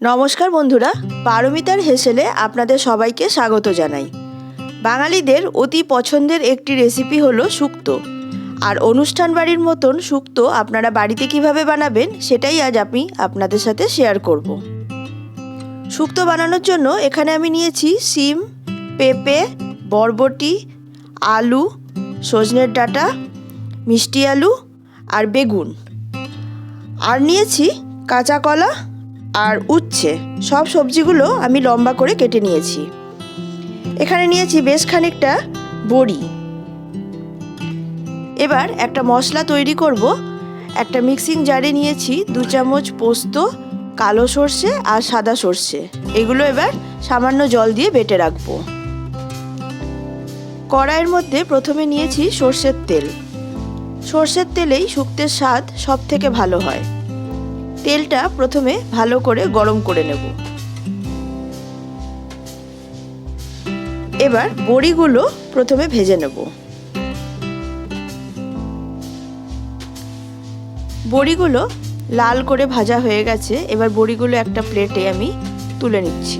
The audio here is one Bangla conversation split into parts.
নমস্কার বন্ধুরা, পারমিতার হেসেলে আপনাদের সবাইকে স্বাগত জানাই। বাঙালিদের অতি পছন্দের একটি রেসিপি হলো শুক্তো। আর অনুষ্ঠান বাড়ির মতন শুক্তো আপনারা বাড়িতে কীভাবে বানাবেন সেটাই আজ আমি আপনাদের সাথে শেয়ার করব। শুক্তো বানানোর জন্য এখানে আমি নিয়েছি সিম পেঁপে, বরবটি, আলু, সজনের ডাঁটা, মিষ্টি আলু আর বেগুন। আর নিয়েছি কাঁচা কলা আর উচ্ছে, সব সবজিগুলো আমি লম্বা করে কেটে নিয়েছি। এখানে নিয়েছি বেশ খানিকটা বড়ি। এবার একটা মশলা তৈরি করব। একটা মিক্সিং জারে নিয়েছি দু চামচ পোস্ত, কালো সর্ষে আর সাদা সর্ষে। এগুলো এবার সামান্য জল দিয়ে বেটে রাখব। কড়াইয়ের মধ্যে প্রথমে নিয়েছি সর্ষের তেল। সর্ষের তেলেই শুক্তের স্বাদ সব থেকে ভালো হয়। তেলটা প্রথমে ভালো করে গরম করে নেব। এবার বড়িগুলো প্রথমে ভেজে নেব। বড়িগুলো লাল করে ভাজা হয়ে গেছে, এবার বড়িগুলো একটা প্লেটে আমি তুলে নিচ্ছি।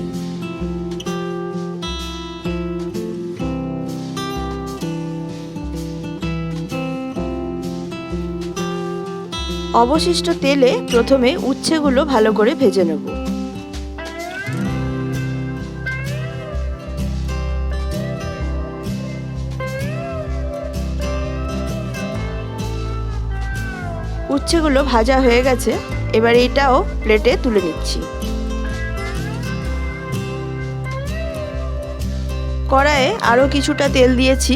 অবশিষ্ট তেলে প্রথমে উচ্ছেগুলো ভালো করে ভেজে নেব। উচ্ছেগুলো ভাজা হয়ে গেছে, এবার এটাও প্লেটে তুলে নিচ্ছি। কড়াইয়ে আরও কিছুটা তেল দিয়েছি,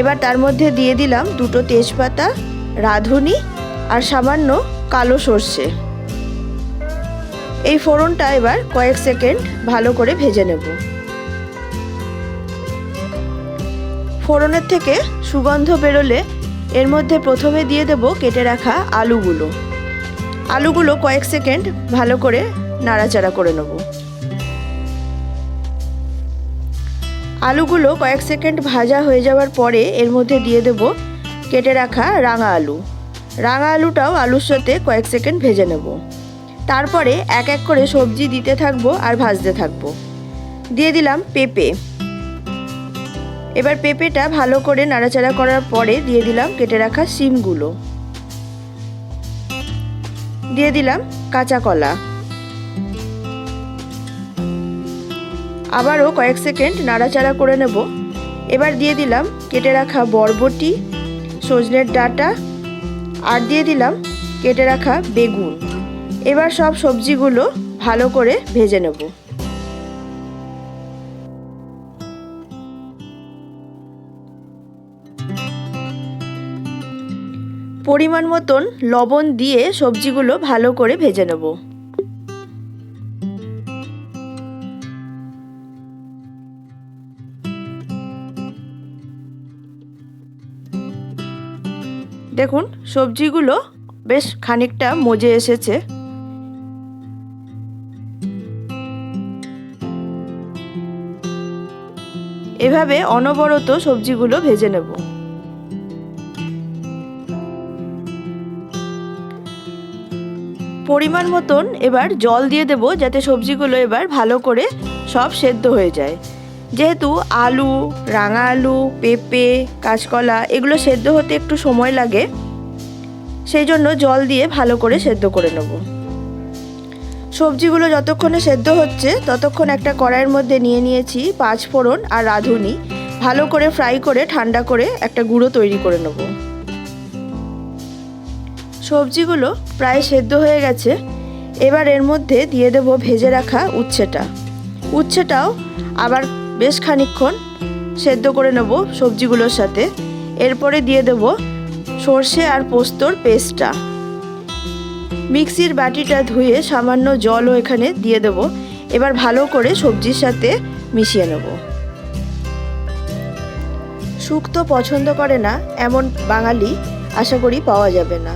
এবার তার মধ্যে দিয়ে দিলাম দুটো তেজপাতা, রাঁধুনি আর সামান্য কালো সর্ষে। এই ফোড়নটা এবার কয়েক সেকেন্ড ভালো করে ভেজে নেব। ফোড়নের থেকে সুগন্ধ বেরোলে এর মধ্যে প্রথমে দিয়ে দেব কেটে রাখা আলুগুলো। আলুগুলো কয়েক সেকেন্ড ভালো করে নাড়াচাড়া করে নেব। আলুগুলো কয়েক সেকেন্ড ভাজা হয়ে যাওয়ার পরে এর মধ্যে দিয়ে দেব কেটে রাখা রাঙা আলু। রাঙা আলুটাও আলুর সাথে কয়েক সেকেন্ড ভেজে নেব। তারপরে এক এক করে সবজি দিতে থাকব আর ভাজতে থাকব। দিয়ে দিলাম পেঁপে। এবার পেঁপেটা ভালো করে নাড়াচাড়া করার পরে দিয়ে দিলাম কেটে রাখা শিমগুলো। দিয়ে দিলাম কাঁচা কলা। আবারও কয়েক সেকেন্ড নাড়াচাড়া করে নেব। এবার দিয়ে দিলাম কেটে রাখা বরবটি, সজনের ডাঁটা আর দিয়ে দিলাম কেটে রাখা বেগুন। এবার সব সবজিগুলো ভালো করে ভেজে নেব। পরিমাণ মতন লবণ দিয়ে সবজিগুলো ভালো করে ভেজে নেব। দেখুন, সবজিগুলো বেশ খানিকটা মজে এসেছে। এভাবে অনবরত সবজিগুলো ভেজে নেব। পরিমাণ মতন এবার জল দিয়ে দেব যাতে সবজিগুলো এবার ভালো করে সব সেদ্ধ হয়ে যায়। যেহেতু আলু, রাঙা আলু, পেঁপে, কাঁচকলা এগুলো সেদ্ধ হতে একটু সময় লাগে, সেই জন্য জল দিয়ে ভালো করে সেদ্ধ করে নেব। সবজিগুলো যতক্ষণে সেদ্ধ হচ্ছে, ততক্ষণ একটা কড়াইয়ের মধ্যে নিয়ে নিয়েছি পাঁচ ফোড়ন আর রাঁধুনি। ভালো করে ফ্রাই করে ঠান্ডা করে একটা গুঁড়ো তৈরি করে নেব। সবজিগুলো প্রায় সেদ্ধ হয়ে গেছে। এবার এর মধ্যে দিয়ে দেব ভেজে রাখা উচ্ছেটা। উচ্ছেটাও আবার বেশ খানিক্ষণ সেদ্ধ করে নেব সবজিগুলোর সাথে। এরপরে দিয়ে দেব সর্ষে আর পোস্তর পেস্টটা। মিক্সির বাটিটা ধুয়ে সামান্য জলও এখানে দিয়ে দেব। এবার ভালো করে সবজির সাথে মিশিয়ে নেব। শুক্তো পছন্দ করে না এমন বাঙালি আশা করি পাওয়া যাবে না।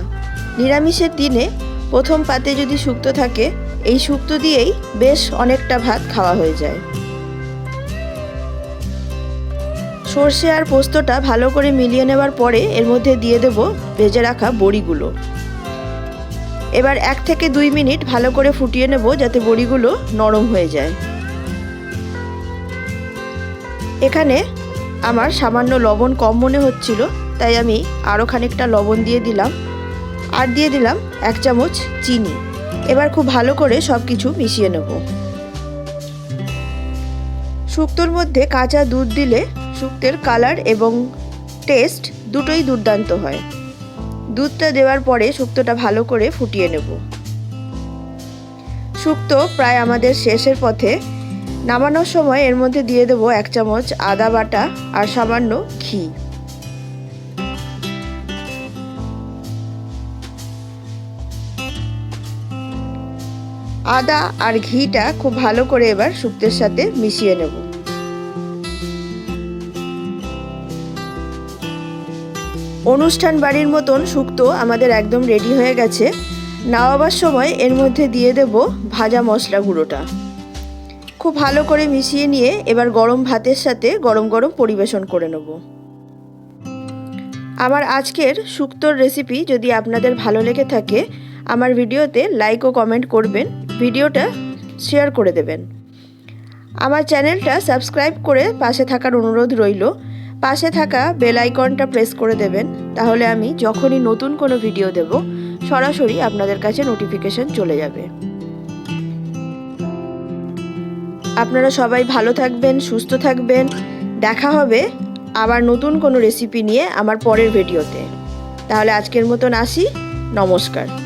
নিরামিষের দিনে প্রথম পাতে যদি শুক্তো থাকে, এই শুক্তো দিয়েই বেশ অনেকটা ভাত খাওয়া হয়ে যায়। সর্ষে আর পোস্তটা ভালো করে মিলিয়ে নেওয়ার পরে এর মধ্যে দিয়ে দেব ভেজে রাখা বড়িগুলো। এবার এক থেকে দুই মিনিট ভালো করে ফুটিয়ে নেব যাতে বড়িগুলো নরম হয়ে যায়। এখানে আমার সামান্য লবণ কম মনে হচ্ছিল, তাই আমি আরও খানিকটা লবণ দিয়ে দিলাম। আর দিয়ে দিলাম এক চামচ চিনি। এবার খুব ভালো করে সব কিছু মিশিয়ে নেব। শুক্তোর মধ্যে কাঁচা দুধ দিলে শুক্তের কালার এবং টেস্ট দুটোই দুর্দান্ত হয়। দুধটা দেওয়ার পরে শুক্তোটা ভালো করে ফুটিয়ে নেব। শুক্তো প্রায় আমাদের শেষের পথে। নামানোর সময় এর মধ্যে দিয়ে দেবো এক চামচ আদা বাটা আর সামান্য ঘি। আদা আর ঘিটা খুব ভালো করে এবার শুক্তের সাথে মিশিয়ে নেব। অনুষ্ঠান বাড়ির মতন শুক্তো আমাদের একদম রেডি হয়ে গেছে। নাওয়াবার সময়, এর মধ্যে দিয়ে দেব ভাজা মশলা গুঁড়োটা। খুব ভালো করে মিশিয়ে নিয়ে এবার গরম ভাতের সাথে গরম গরম পরিবেশন করে নেব। আমার আজকের শুক্তোর রেসিপি যদি আপনাদের ভালো লেগে থাকে, আমার ভিডিওতে লাইক ও কমেন্ট করবেন, ভিডিওটা শেয়ার করে দেবেন। আমার চ্যানেলটা সাবস্ক্রাইব করে পাশে থাকার অনুরোধ রইল। পাশে থাকা বেল আইকনটা প্রেস করে দেবেন, তাহলে আমি যখনই নতুন কোনো ভিডিও দেব, সরাসরি আপনাদের কাছে নোটিফিকেশন চলে যাবে। আপনারা সবাই ভালো থাকবেন, সুস্থ থাকবেন। দেখা হবে আবার নতুন কোনো রেসিপি নিয়ে আমার পরের ভিডিওতে। তাহলে আজকের মতন আসি। নমস্কার।